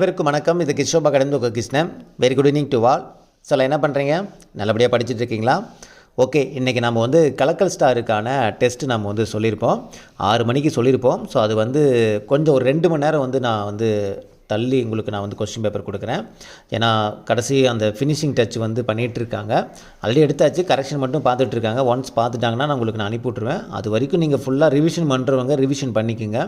அனைவருக்கும் வணக்கம். இது கிஷோபா கடந்து Krishnan. Very good evening to all சில என்ன பண்ணுறீங்க நல்லபடியாக படிச்சுட்டு இருக்கீங்களா ஓகே இன்றைக்கி நம்ம வந்து கலக்கல் ஸ்டாருக்கான டெஸ்ட் நம்ம வந்து சொல்லியிருப்போம். ஆறு மணிக்கு சொல்லியிருப்போம். ஸோ அது வந்து கொஞ்சம் ஒரு ரெண்டு மணி நேரம் வந்து நான் வந்து தள்ளி உங்களுக்கு நான் வந்து கொஸ்டின் பேப்பர் கொடுக்குறேன். ஏன்னா கடைசி அந்த ஃபினிஷிங் டச் வந்து பண்ணிகிட்டு இருக்காங்க ஆல்ரெடி எடுத்தாச்சு. கரெக்ஷன் மட்டும் பார்த்துட்டு இருக்காங்க ஒன்ஸ் பார்த்துட்டாங்கன்னா நான் உங்களுக்கு நான் அனுப்பி விட்ருவேன் அது வரைக்கும் நீங்கள் ஃபுல்லாக ரிவிஷன் பண்ணுறவங்க ரிவிஷன் பண்ணிக்கோங்க.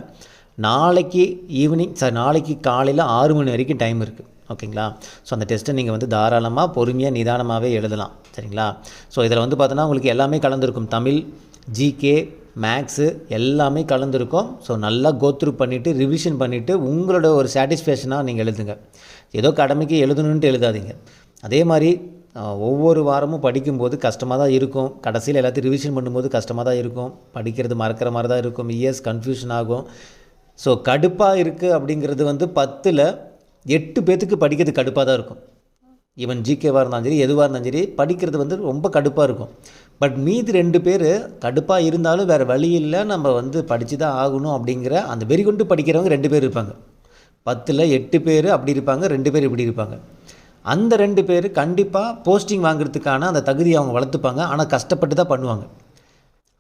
நாளைக்கு ஈவினிங் சார் நாளைக்கு காலையில் ஆறு மணி வரைக்கும் டைம் இருக்குது ஓகேங்களா ஸோ அந்த டெஸ்ட்டை நீங்கள் வந்து தாராளமாக பொறுமையாக நிதானமாகவே எழுதலாம். சரிங்களா? ஸோ இதில் வந்து பார்த்தோன்னா உங்களுக்கு எல்லாமே கலந்துருக்கும். தமிழ் ஜிகே மேக்ஸு எல்லாமே கலந்துருக்கும். ஸோ நல்லா கோத்ரூ பண்ணிவிட்டு ரிவிஷன் பண்ணிவிட்டு உங்களோட ஒரு சாட்டிஸ்ஃபேக்ஷனாக நீங்கள் எழுதுங்க. ஏதோ கடமைக்கு எழுதணுன்ட்டு எழுதாதீங்க. அதே மாதிரி ஒவ்வொரு வாரமும் படிக்கும்போது கஷ்டமாக தான் இருக்கும். கடைசியில் எல்லாத்தையும் ரிவிஷன் பண்ணும்போது கஷ்டமாக தான் இருக்கும். படிக்கிறது மறக்கிற மாதிரி தான் இருக்கும். இயர்ஸ் கன்ஃபியூஷன் ஆகும். ஸோ கடுப்பாக இருக்குது அப்படிங்கிறது வந்து பத்தில் எட்டு பேத்துக்கு படிக்கிறது கடுப்பாக தான் இருக்கும். ஈவன் ஜிகேவாக இருந்தாலும் சரி எதுவாக இருந்தாலும் சரி படிக்கிறது வந்து ரொம்ப கடுப்பாக இருக்கும். பட் மீதி ரெண்டு பேர் கடுப்பாக இருந்தாலும் வேறு வழி இல்லை நம்ம வந்து படித்து தான் ஆகணும் அப்படிங்கிற அந்த வெறி கொண்டு படிக்கிறவங்க ரெண்டு பேர் இருப்பாங்க. பத்தில் எட்டு பேர் அப்படி இருப்பாங்க ரெண்டு பேர் இப்படி இருப்பாங்க. அந்த ரெண்டு பேர் கண்டிப்பாக போஸ்டிங் வாங்குறதுக்கான அந்த தகுதியை அவங்க வளர்த்துப்பாங்க. ஆனால் கஷ்டப்பட்டு தான் பண்ணுவாங்க.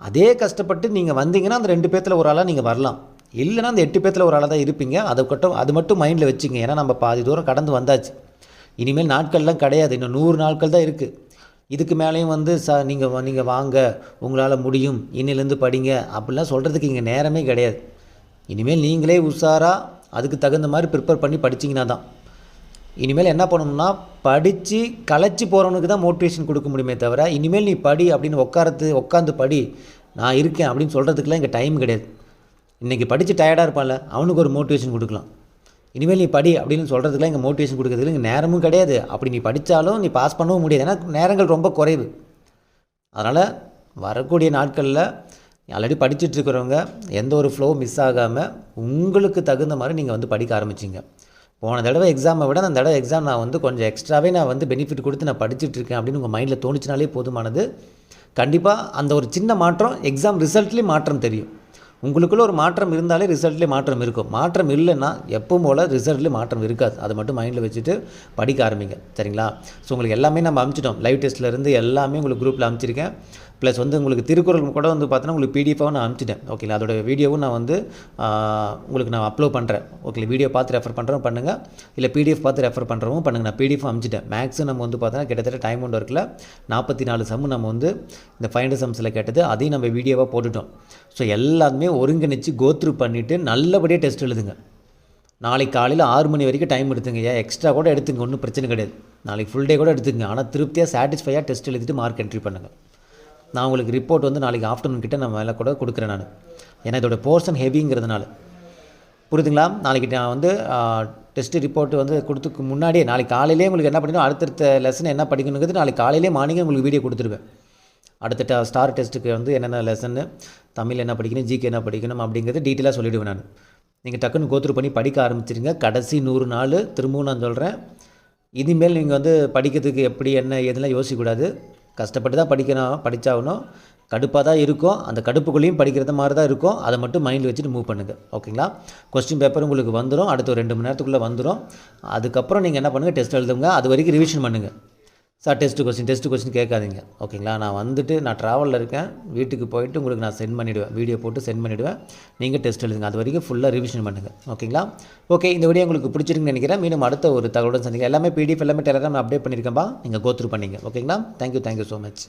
அதே கஷ்டப்பட்டு நீங்கள் வந்தீங்கன்னா அந்த ரெண்டு பேர்த்தில் ஒரு ஆளாக நீங்கள் வரலாம். இல்லைன்னா அந்த எட்டு பேர்த்தில் ஒரு ஆளாக தான் இருப்பீங்க. அதை கட்டும் அது மட்டும் மைண்டில் வச்சுங்க. ஏன்னா நம்ம பாதி தூரம் கடந்து வந்தாச்சு. இனிமேல் நாட்கள்லாம் கிடையாது. இன்னும் நூறு நாட்கள் தான் இருக்குது இதுக்கு மேலேயும் வந்து ச நீங்கள் நீங்கள் வாங்க. உங்களால் முடியும். இன்னிலேருந்து படிங்க. அப்படிலாம் சொல்கிறதுக்கு இங்கே நேரமே கிடையாது. இனிமேல் நீங்களே உஷாராக அதுக்கு தகுந்த மாதிரி ப்ரிப்பேர் பண்ணி படிச்சிங்கன்னா தான். இனிமேல் என்ன பண்ணணும்னா படித்து களைச்சி போகிறவனுக்கு தான் மோட்டிவேஷன் கொடுக்க முடியுமே தவிர இனிமேல் நீ படி அப்படின்னு உட்காரத்து உட்காந்து படி. நான் இருக்கேன் அப்படின்னு சொல்கிறதுக்குலாம் இங்கே டைம் கிடையாது. இன்றைக்கி படித்து டயர்டாக இருப்பான்ல அவனுக்கு ஒரு மோட்டிவேஷன் கொடுக்கலாம். இனிமேல் நீ படி அப்படின்னு சொல்கிறதுக்குலாம் இங்கே மோட்டிவேஷன் கொடுக்கறதுல இங்கே நேரமும் கிடையாது. அப்படி நீ படித்தாலும் நீ பாஸ் பண்ணவும் முடியாது. ஏன்னா நேரங்கள் ரொம்ப குறைவு. அதனால் வரக்கூடிய நாட்களில் ஆல்ரெடி படிச்சுட்ருக்கிறவங்க எந்த ஒரு ஃப்ளோ மிஸ் ஆகாமல் உங்களுக்கு தகுந்த மாதிரி நீங்கள் வந்து படிக்க ஆரம்பிச்சிங்க. போன தடவை எக்ஸாமை விட அந்த தடவை எக்ஸாம் நான் வந்து கொஞ்சம் எக்ஸ்ட்ராவே நான் வந்து பெனிஃபிட் கொடுத்து நான் படிச்சுட்ருக்கேன் அப்படின்னு உங்கள் மைண்டில் தோணுச்சுனாலே போதுமானது. கண்டிப்பாக அந்த ஒரு சின்ன மாற்றம் எக்ஸாம் ரிசல்ட்லேயும் மாற்றம் தெரியும். உங்களுக்குள்ள ஒரு மாற்றம் இருந்தாலே ரிசல்ட்லேயே மாற்றம் இருக்கும். மாற்றம் இல்லைன்னா எப்பவும் போல் ரிசல்ட்லேயே மாற்றம் இருக்காது. அதை மட்டும் மைண்டில் வச்சுட்டு படிக்க ஆரம்பிங்க. சரிங்களா? ஸோ உங்களுக்கு எல்லாமே நம்ம அனுப்பிச்சிட்டோம் லைவ் டெஸ்ட்லேருந்து எல்லாமே உங்களுக்கு குரூப்பில் அமுச்சிருக்கேன். ப்ளஸ் வந்து உங்களுக்கு திருக்குறள் கூட வந்து பார்த்தோன்னா உங்களுக்கு பிடிஎஃபாகவும் நான் அனுப்பிச்சிட்டேன் ஓகேங்களா அதோட வீடியோவும் நான் வந்து உங்களுக்கு நான் அப்லோட் பண்ணுறேன் ஓகே வீடியோ பார்த்து ரெஃபர் பண்ணுறோம் பண்ணுங்கள் இல்லை பிடிஎஃப் பார்த்து ரெஃபர் பண்ணுறவும் பண்ணுங்கள் நான் பிடிஎஃப் அனுப்பிச்சிட்டேன் மேக்ஸும் நம்ம வந்து பார்த்தோன்னா கிட்டத்தட்ட டைம் ஒன்று இருக்கல நாற்பத்தி நாலு சம்மு நம்ம வந்து இந்த ஃபைண்ட் சம்ஸில் கேட்டது அதையும் நம்ம வீடியோவாக போட்டுட்டோம். ஸோ எல்லாமே ஒருங்கிணைச்சு கோத்ரூ பண்ணிவிட்டு நல்லபடியாக டெஸ்ட் எழுதுங்க. நாளைக்கு காலையில் ஆறு மணி வரைக்கும் டைம் எடுத்துங்க. ஏன் எக்ஸ்ட்ரா கூட எடுத்துங்க. ஒன்றும் பிரச்சனை கிடையாது. நாளைக்கு ஃபுல் டே கூட எடுத்துங்க ஆனால் திருப்தியாக சாட்டிஸ்ஃபையாக டெஸ்ட் எழுதிட்டு மார்க் என்ட்ரி பண்ணுங்கள் நான் உங்களுக்கு ரிப்போர்ட் வந்து நாளைக்கு ஆஃப்டர்நூன் கிட்டே நான் மேலே கூட கொடுக்குறேன் நான். ஏன்னா இதோட போர்ஷன் ஹெவிங்கிறதுனால புரியுதுங்களா? நாளைக்கு நான் வந்து டெஸ்ட் ரிப்போர்ட் வந்து கொடுத்துக்கு முன்னாடியே நாளைக்கு காலையிலே உங்களுக்கு என்ன படிக்கணும் அடுத்தடுத்த லெசன் என்ன படிக்கணுங்கிறது நாளைக்கு காலையிலே மார்னிங்கே உங்களுக்கு வீடியோ கொடுத்துருவேன். அடுத்த ஸ்டார் டெஸ்ட்டுக்கு வந்து என்னென்ன லெசன்னு தமிழ் என்ன படிக்கணும்? ஜிகே என்ன படிக்கணும்? அப்படிங்கிறது டீட்டெயிலாக சொல்லிவிடுவேன் நான். நீங்கள் டக்குன்னு கோத்ரூ பண்ணி படிக்க ஆரம்பிச்சிருங்க. கடைசி நூறு நாள் திரும்பவும் நான் சொல்கிறேன் இனிமேல் நீங்கள் வந்து படிக்கிறதுக்கு எப்படி என்ன எதுலாம் யோசிக்கக்கூடாது. கஷ்டப்பட்டு தான் படிக்கணும் படித்தாகணும் கடுப்பாக தான் இருக்கும். அந்த கடுப்புக்குள்ளேயும் படிக்கிறத மாதிரி தான் இருக்கும். அதை மட்டும் மைண்டில் வச்சுட்டு மூவ் பண்ணுங்கள் ஓகேங்களா கொஸ்டின் பேப்பர் உங்களுக்கு வந்துடும் அடுத்த ஒரு ரெண்டு மணி நேரத்துக்குள்ளே வந்துடும் அதுக்கப்புறம் நீங்கள் என்ன பண்ணுங்கள் டெஸ்ட் எழுதுங்க. அது வரைக்கும் ரிவிஷன் பண்ணுங்கள் sir test question test question கேட்காதீங்க. ஓகேங்களா? நான் வந்துட்டு நான் ட்ராவலில் இருக்கேன். வீட்டுக்கு போயிட்டு உங்களுக்கு நான் சென்ட் பண்ணிவிடுவேன் வீடியோ போட்டு சென்ட் பண்ணிவிடுவேன் நீங்கள் டெஸ்ட் எழுதுங்க. அது வரைக்கும் ஃபுல்லாக ரிவிஷன் பண்ணுங்கள் ஓகேங்களா? ஓகே இந்த வீடியோ உங்களுக்கு பிடிச்சிருக்குன்னு நினைக்கிறேன். மீண்டும் அடுத்த ஒரு தகவலுடன் சந்திங்க எல்லாமே பிடிஎஃப் எல்லாமே டெலகிராம் அப்டேட் பண்ணியிருக்கேன்பா. நீங்கள் கோத்ரூ பண்ணிங்க. ஓகேங்களா? Thank you thank you so much